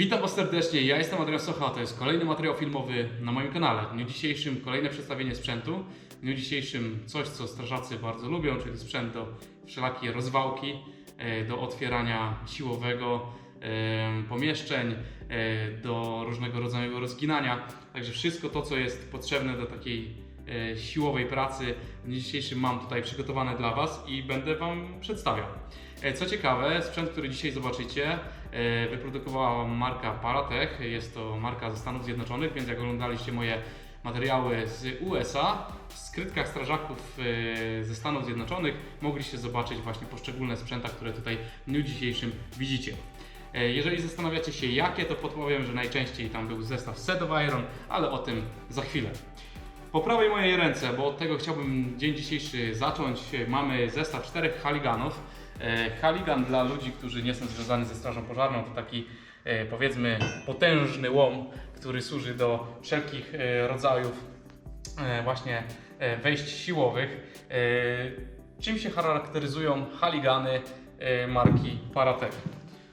Witam Was serdecznie, ja jestem Adrian Socha, to jest kolejny materiał filmowy na moim kanale. W dniu dzisiejszym kolejne przedstawienie sprzętu. W dniu dzisiejszym coś, co strażacy bardzo lubią, czyli sprzęt do wszelakie rozwałki, e, do otwierania siłowego e, pomieszczeń, e, do różnego rodzaju rozginania. Także wszystko to, co jest potrzebne do takiej siłowej pracy, w dniu dzisiejszym mam tutaj przygotowane dla Was i będę Wam przedstawiał. Co ciekawe, sprzęt, który dzisiaj zobaczycie, wyprodukowała marka Paratech. Jest to marka ze Stanów Zjednoczonych, więc jak oglądaliście moje materiały z USA, w skrytkach strażaków e, ze Stanów Zjednoczonych mogliście zobaczyć właśnie poszczególne sprzęta, które tutaj w dniu dzisiejszym widzicie. E, Jeżeli zastanawiacie się jakie, to podpowiem, że najczęściej tam był zestaw Set of Iron, ale o tym za chwilę. Po prawej mojej ręce, bo od tego chciałbym dzień dzisiejszy zacząć, mamy zestaw czterech haliganów. E, Haligan dla ludzi, którzy nie są związani ze strażą pożarną, to taki e, powiedzmy potężny łom, który służy do wszelkich e, rodzajów właśnie wejść siłowych. Czym się charakteryzują haligany marki Paratech?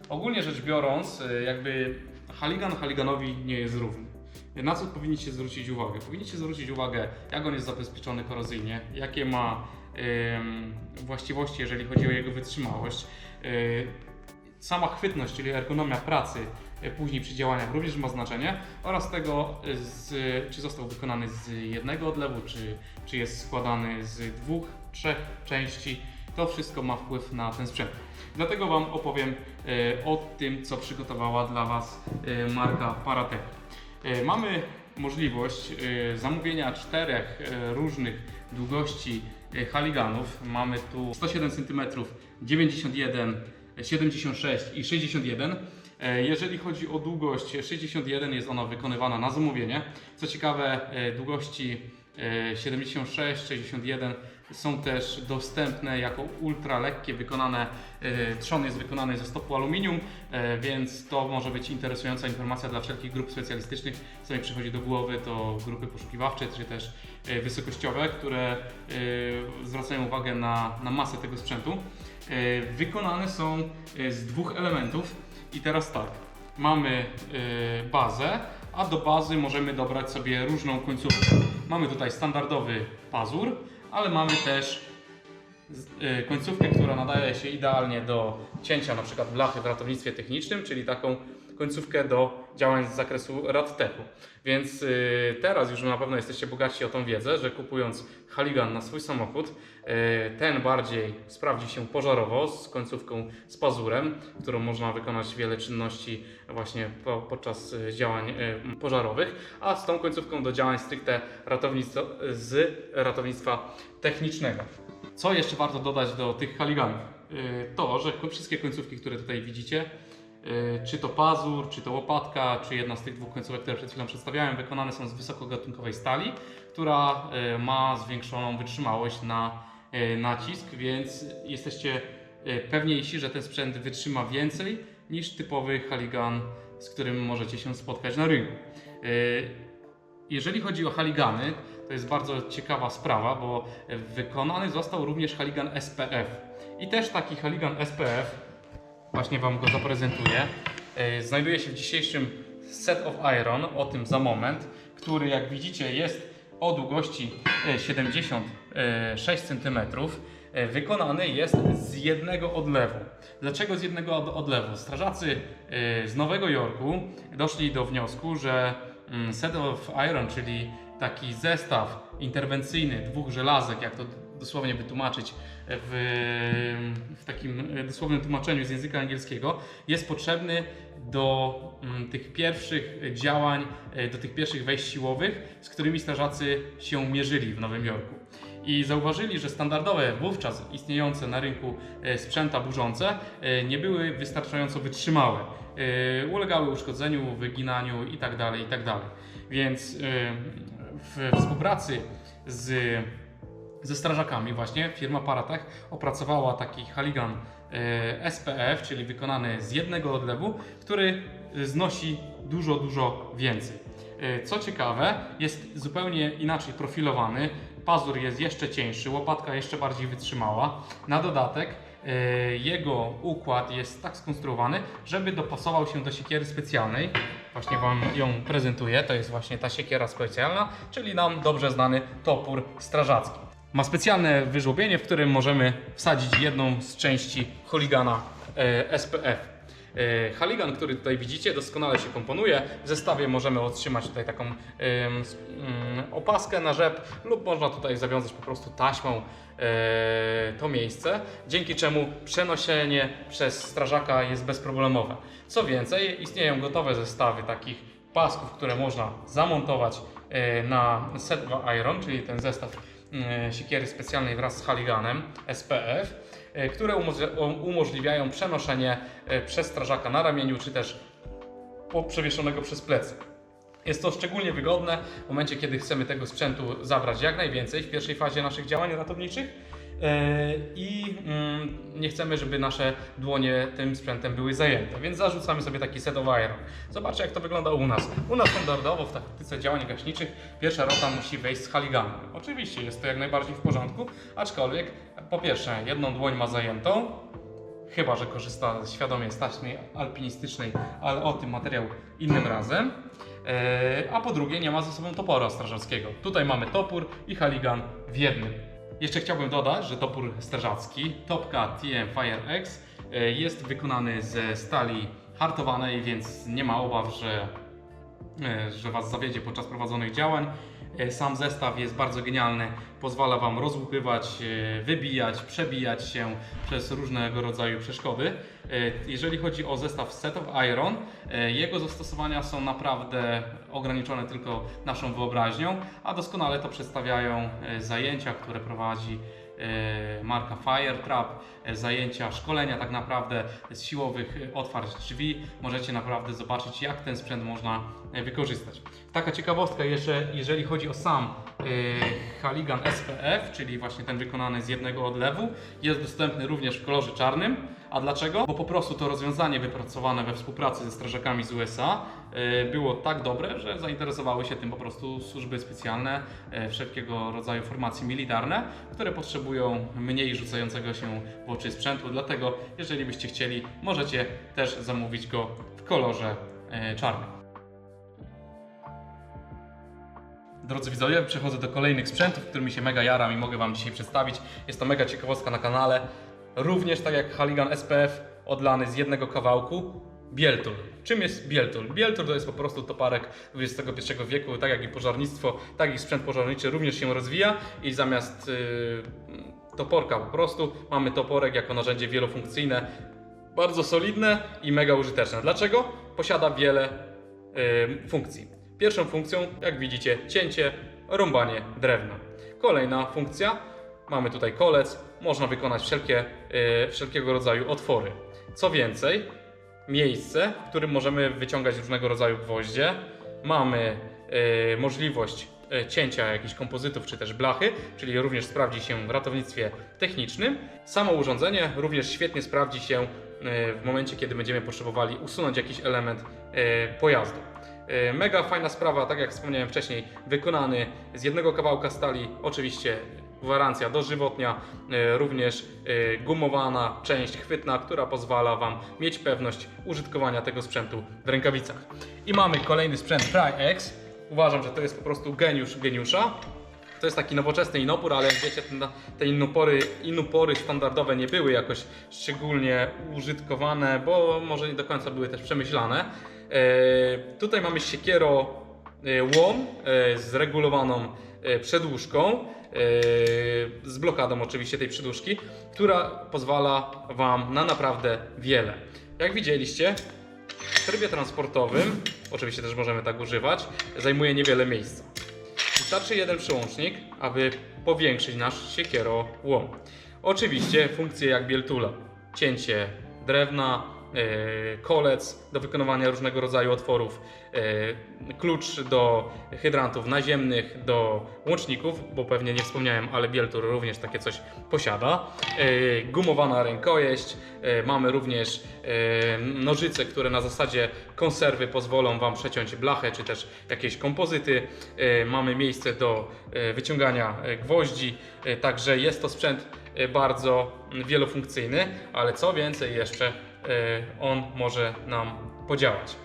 Ogólnie rzecz biorąc, jakby haligan haliganowi nie jest równy. Na co powinniście zwrócić uwagę? Powinniście zwrócić uwagę, jak on jest zabezpieczony korozyjnie, jakie ma właściwości, jeżeli chodzi o jego wytrzymałość. Sama chwytność, czyli ergonomia pracy e, później przy działaniach również ma znaczenie oraz tego, e, z, czy został wykonany z jednego odlewu, czy, czy jest składany z dwóch, trzech części. To wszystko ma wpływ na ten sprzęt. Dlatego Wam opowiem e, o tym, co przygotowała dla Was marka Paratech. Mamy możliwość zamówienia czterech różnych długości haliganów. Mamy tu 107 cm, 91, 76 i 61. E, Jeżeli chodzi o długość 61, jest ona wykonywana na zamówienie. Co ciekawe, e, długości e, 76, 61 są też dostępne jako ultra lekkie, wykonane, e, trzon jest wykonany ze stopu aluminium, e, więc to może być interesująca informacja dla wszelkich grup specjalistycznych. Co mi przychodzi do głowy to grupy poszukiwawcze, czy też e, wysokościowe, które zwracają uwagę na, na masę tego sprzętu. Wykonane są z dwóch elementów i teraz tak, mamy bazę, a do bazy możemy dobrać sobie różną końcówkę. Mamy tutaj standardowy pazur, ale mamy też y, końcówkę, która nadaje się idealnie do cięcia na przykład blachy w ratownictwie technicznym, czyli taką końcówkę do działań z zakresu radtechu. Więc y, teraz już na pewno jesteście bogaci o tą wiedzę, że kupując Haligan na swój samochód, y, ten bardziej sprawdzi się pożarowo z końcówką z pazurem, którą można wykonać wiele czynności właśnie po, podczas y, działań pożarowych, a z tą końcówką do działań stricte ratownictwa, z ratownictwa technicznego. Co jeszcze warto dodać do tych haliganów? To, że wszystkie końcówki, które tutaj widzicie, czy to pazur, czy to łopatka, czy jedna z tych dwóch końcówek, które przed chwilą przedstawiałem, wykonane są z wysokogatunkowej stali, która y, ma zwiększoną wytrzymałość na y, nacisk, więc jesteście pewniejsi, że ten sprzęt wytrzyma więcej niż typowy haligan, z którym możecie się spotkać na rynku. Jeżeli chodzi o haligany, to jest bardzo ciekawa sprawa, bo wykonany został również haligan SPF. I też taki haligan SPF, właśnie Wam go zaprezentuję, e, znajduje się w dzisiejszym Set of Iron, o tym za moment, który jak widzicie jest o długości e, 76 cm. E, Wykonany jest z jednego odlewu. Dlaczego z jednego od- odlewu? Strażacy e, z Nowego Jorku doszli do wniosku, że mm, Set of Iron, czyli taki zestaw interwencyjny dwóch żelazek, jak to dosłownie wytłumaczyć w, w takim dosłownym tłumaczeniu z języka angielskiego, jest potrzebny do mm, tych pierwszych działań, e, do tych pierwszych wejść siłowych, z którymi strażacy się mierzyli w Nowym Jorku. I zauważyli, że standardowe wówczas istniejące na rynku e, sprzęta burzące e, nie były wystarczająco wytrzymałe. E, Ulegały uszkodzeniu, wyginaniu itd. itd. Więc e, w współpracy z ze strażakami właśnie firma Paratech opracowała taki haligan e, SPF, czyli wykonany z jednego odlewu, który znosi dużo, dużo więcej. E, Co ciekawe, jest zupełnie inaczej profilowany. Pazur jest jeszcze cieńszy, łopatka jeszcze bardziej wytrzymała. Na dodatek E, Jego układ jest tak skonstruowany, żeby dopasował się do siekiery specjalnej. Właśnie Wam ją prezentuję. To jest właśnie ta siekiera specjalna, czyli nam dobrze znany topór strażacki. Ma specjalne wyżłobienie, w którym możemy wsadzić jedną z części chuligana e, SPF. E, Haligan, który tutaj widzicie, doskonale się komponuje. W zestawie możemy otrzymać tutaj taką mm, opaskę na rzep lub można tutaj zawiązać po prostu taśmą e, to miejsce, dzięki czemu przenoszenie przez strażaka jest bezproblemowe. Co więcej, istnieją gotowe zestawy takich pasków, które można zamontować na set iron, czyli ten zestaw siekiery specjalnej wraz z Haliganem SPF, e, które umożli- umożliwiają przenoszenie e, przez strażaka na ramieniu, czy też przewieszonego przez plecy. Jest to szczególnie wygodne w momencie, kiedy chcemy tego sprzętu zabrać jak najwięcej w pierwszej fazie naszych działań ratowniczych e, i mm, nie chcemy, żeby nasze dłonie tym sprzętem były zajęte, więc zarzucamy sobie taki set of iron. Zobaczcie, jak to wygląda u nas. U nas standardowo w taktyce działań gaśniczych pierwsza rota musi wejść z haliganem. Oczywiście jest to jak najbardziej w porządku, aczkolwiek po pierwsze jedną dłoń ma zajętą, chyba że korzysta świadomie z taśmy alpinistycznej, ale o tym materiał innym razem. E, A po drugie, nie ma ze sobą topora strażackiego. Tutaj mamy topór i haligan w jednym. Jeszcze chciałbym dodać, że topór strażacki Topka TM Fire X e, jest wykonany ze stali hartowanej, więc nie ma obaw, że e, że Was zawiedzie podczas prowadzonych działań. E, Sam zestaw jest bardzo genialny, pozwala Wam rozłupywać, e, wybijać, przebijać się przez różnego rodzaju przeszkody. E, Jeżeli chodzi o zestaw Set of Iron, jego zastosowania są naprawdę ograniczone tylko naszą wyobraźnią, a doskonale to przedstawiają zajęcia, które prowadzi marka Firetrap, e, zajęcia, szkolenia tak naprawdę z siłowych e, otwarć drzwi. Możecie naprawdę zobaczyć, jak ten sprzęt można e, wykorzystać. Taka ciekawostka jeszcze, jeżeli chodzi o sam Haligan SPF, czyli właśnie ten wykonany z jednego odlewu, jest dostępny również w kolorze czarnym. A dlaczego? Bo po prostu to rozwiązanie wypracowane we współpracy ze strażakami z USA e, było tak dobre, że zainteresowały się tym po prostu służby specjalne, e, wszelkiego rodzaju formacje militarne, które potrzebują mniej rzucającego się w oczy sprzętu. Dlatego, jeżeli byście chcieli, możecie też zamówić go w kolorze e, czarnym. Drodzy widzowie, przechodzę do kolejnych sprzętów, którymi się mega jaram i mogę Wam dzisiaj przedstawić. Jest to mega ciekawostka na kanale. Również tak jak Haligan SPF, odlany z jednego kawałku, Bieltul. Czym jest Bieltul? Bieltul to jest po prostu toparek XXI wieku, tak jak i pożarnictwo, tak i sprzęt pożarniczy również się rozwija i zamiast yy, toporka po prostu mamy toporek jako narzędzie wielofunkcyjne, bardzo solidne i mega użyteczne. Dlaczego? Posiada wiele y, funkcji. Pierwszą funkcją, jak widzicie, cięcie, rąbanie drewna. Kolejna funkcja, mamy tutaj kolec, można wykonać wszelkie, y, wszelkiego rodzaju otwory. Co więcej, miejsce, w którym możemy wyciągać różnego rodzaju gwoździe. Mamy y, możliwość y, cięcia jakichś kompozytów czy też blachy, czyli również sprawdzi się w ratownictwie technicznym. Samo urządzenie również świetnie sprawdzi się w momencie, kiedy będziemy potrzebowali usunąć jakiś element pojazdu. Mega fajna sprawa, tak jak wspomniałem wcześniej, wykonany z jednego kawałka stali, oczywiście gwarancja dożywotnia, y, również y, gumowana część chwytna, która pozwala Wam mieć pewność użytkowania tego sprzętu w rękawicach. I mamy kolejny sprzęt TriX. Uważam, że to jest po prostu geniusz geniusza. To jest taki nowoczesny inopór, ale jak wiecie, te inopory, inopory standardowe nie były jakoś szczególnie użytkowane, bo może nie do końca były też przemyślane. E, tutaj mamy siekiero e, łom e, z regulowaną e, przedłużką, e, z blokadą oczywiście tej przedłużki, która pozwala Wam na naprawdę wiele. Jak widzieliście, w trybie transportowym, oczywiście też możemy tak używać, zajmuje niewiele miejsca. Wystarczy jeden przełącznik, aby powiększyć nasz siekiero łom. Oczywiście funkcje jak bieltula, cięcie drewna, e, kolec do wykonywania różnego rodzaju otworów, e, klucz do hydrantów naziemnych, do łączników, bo pewnie nie wspomniałem, ale Bieltur również takie coś posiada. E, gumowana rękojeść, e, mamy również e, nożyce, które na zasadzie konserwy pozwolą Wam przeciąć blachę, czy też jakieś kompozyty. E, Mamy miejsce do e, wyciągania e, gwoździ, e, także jest to sprzęt e, bardzo wielofunkcyjny, ale co więcej jeszcze e, on może nam podziałać.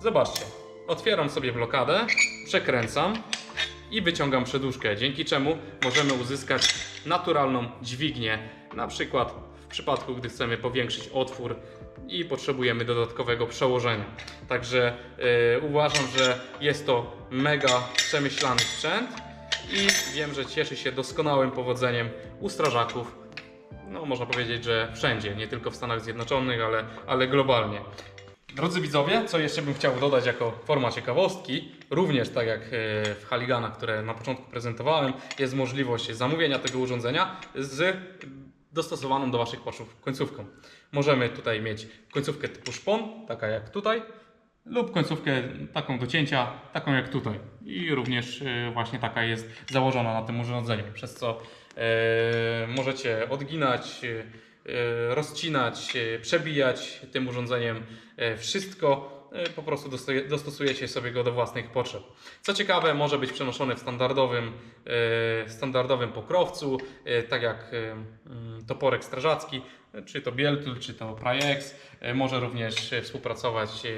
Zobaczcie, otwieram sobie blokadę, przekręcam i wyciągam przedłużkę, dzięki czemu możemy uzyskać naturalną dźwignię, na przykład w przypadku, gdy chcemy powiększyć otwór i potrzebujemy dodatkowego przełożenia. Także e, uważam, że jest to mega przemyślany sprzęt i wiem, że cieszy się doskonałym powodzeniem u strażaków. No, można powiedzieć, że wszędzie, nie tylko w Stanach Zjednoczonych, ale, ale globalnie. Drodzy widzowie, co jeszcze bym chciał dodać jako forma ciekawostki, również tak jak e, w Haliganach, które na początku prezentowałem, jest możliwość zamówienia tego urządzenia z dostosowaną do Waszych potrzeb końcówką. Możemy tutaj mieć końcówkę typu szpon, taka jak tutaj, lub końcówkę taką do cięcia, taką jak tutaj. I również e, właśnie taka jest założona na tym urządzeniu, przez co możecie odginać, e, rozcinać, e, przebijać tym urządzeniem e, wszystko. E, Po prostu dostosujecie sobie go do własnych potrzeb. Co ciekawe, może być przenoszony w standardowym, e, standardowym pokrowcu, e, tak jak e, toporek strażacki, e, czy to Bieltul, czy to Prajex. E, Może również e, współpracować e,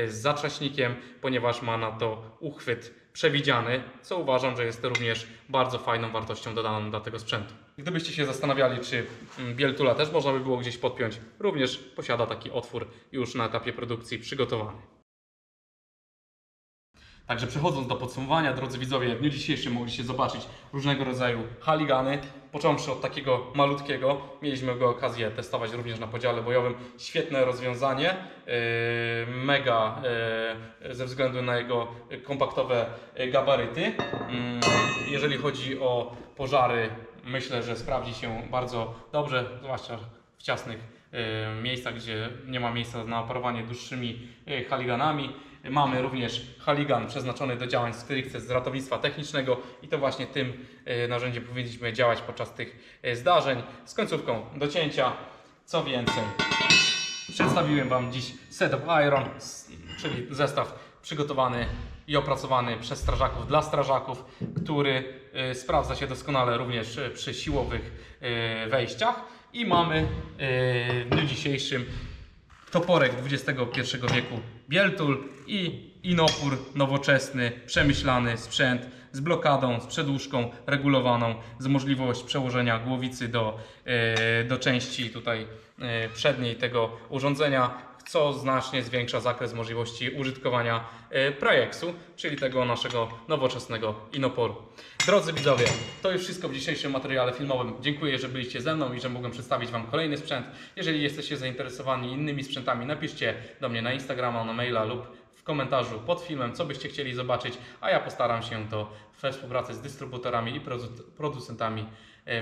e, z zatrzaśnikiem, ponieważ ma na to uchwyt przewidziany, co uważam, że jest również bardzo fajną wartością dodaną dla tego sprzętu. Gdybyście się zastanawiali, czy mm, Bieltula też można by było gdzieś podpiąć, również posiada taki otwór już na etapie produkcji przygotowany. Także przechodząc do podsumowania, drodzy widzowie, w dniu dzisiejszym mogliście zobaczyć różnego rodzaju haligany. Począwszy od takiego malutkiego, mieliśmy go okazję testować również na podziale bojowym. Świetne rozwiązanie, yy, mega yy, ze względu na jego kompaktowe gabaryty. Yy, jeżeli chodzi o pożary, myślę, że sprawdzi się bardzo dobrze, zwłaszcza w ciasnych e, miejscach, gdzie nie ma miejsca na operowanie dłuższymi e, haliganami. Mamy również haligan przeznaczony do działań stricte z ratownictwa technicznego i to właśnie tym e, narzędziem powinniśmy działać podczas tych e, zdarzeń z końcówką do cięcia. Co więcej, przedstawiłem Wam dziś set of iron, czyli zestaw przygotowany i opracowany przez strażaków dla strażaków, który e, sprawdza się doskonale również przy siłowych wejściach. I mamy w dniu dzisiejszym toporek XXI wieku Bieltul i Inopur nowoczesny, przemyślany sprzęt z blokadą, z przedłużką regulowaną, z możliwość przełożenia głowicy do, e, do części tutaj e, przedniej tego urządzenia, co znacznie zwiększa zakres możliwości użytkowania e, Projexu, czyli tego naszego nowoczesnego Inoporu. Drodzy widzowie, to już wszystko w dzisiejszym materiale filmowym. Dziękuję, że byliście ze mną i że mogłem przedstawić Wam kolejny sprzęt. Jeżeli jesteście zainteresowani innymi sprzętami, napiszcie do mnie na Instagrama, na maila lub w komentarzu pod filmem, co byście chcieli zobaczyć, a ja postaram się to we współpracy z dystrybutorami i produ- producentami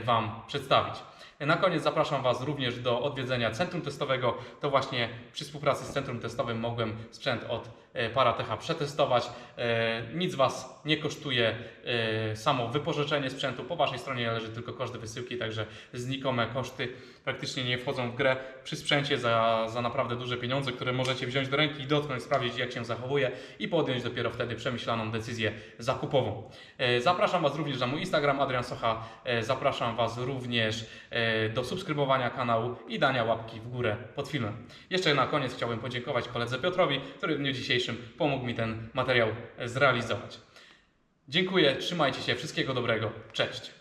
Wam przedstawić. Na koniec zapraszam Was również do odwiedzenia centrum testowego. To właśnie przy współpracy z centrum testowym mogłem sprzęt od e, Paratecha przetestować. E, Nic Was nie kosztuje e, samo wypożyczenie sprzętu. Po Waszej stronie leży tylko koszt wysyłki, także znikome koszty praktycznie nie wchodzą w grę przy sprzęcie za, za naprawdę duże pieniądze, które możecie wziąć do ręki i dotknąć, sprawdzić jak się zachowuje i podjąć dopiero wtedy przemyślaną decyzję zakupową. E, Zapraszam Was również na mój Instagram Adrian Socha. E, Zapraszam Was również e, do subskrybowania kanału i dania łapki w górę pod filmem. Jeszcze na koniec chciałbym podziękować koledze Piotrowi, który w dniu dzisiejszym pomógł mi ten materiał e, zrealizować. Dziękuję, trzymajcie się, wszystkiego dobrego, cześć.